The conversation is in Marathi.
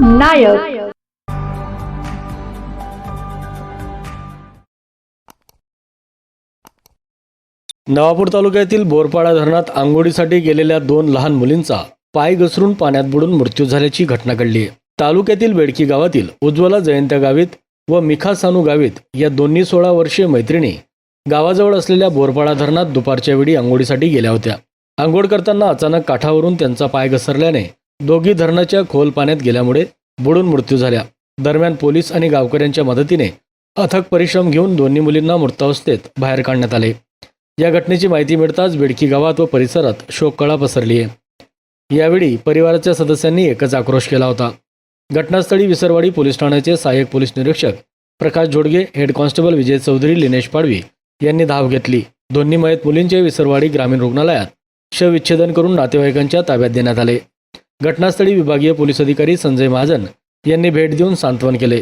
नायक. नवापूर तालुक्यातील बोरपाडा धरणात आंघोळीसाठी गेलेल्या दोन लहान मुलींचा पाय घसरून पाण्यात बुडून मृत्यू झाल्याची घटना घडली. आहे तालुक्यातील बेडकी गावातील उज्ज्वला जयंत्या गावित व मिखा सानू गावित या दोन्ही सोळा वर्षीय मैत्रिणी गावाजवळ असलेल्या बोरपाडा धरणात दुपारच्या वेळी आंघोळीसाठी गेल्या होत्या. आंघोळ करताना अचानक काठावरून त्यांचा पाय घसरल्याने दोघी धरणाच्या खोल पाण्यात गेल्यामुळे बुडून मृत्यू झाल्या. दरम्यान पोलीस आणि गावकऱ्यांच्या मदतीने अथक परिश्रम घेऊन दोन्ही मुलींना मृतावस्थेत बाहेर काढण्यात आले. या घटनेची माहिती मिळताच बेडकी गावात व परिसरात शोककळा पसरली आहे. यावेळी परिवाराच्या सदस्यांनी एकच आक्रोश केला होता. घटनास्थळी विसरवाडी पोलीस ठाण्याचे सहाय्यक पोलीस निरीक्षक प्रकाश जोडगे हेड कॉन्स्टेबल विजय चौधरी लिनेश पाडवी यांनी धाव घेतली. दोन्ही मयत मुलींचे विसरवाडी ग्रामीण रुग्णालयात शवविच्छेदन करून नातेवाईकांच्या ताब्यात देण्यात आले. घटनास्थळी विभागीय पोलीस अधिकारी संजय महाजन यांनी भेट देऊन सांत्वन केले.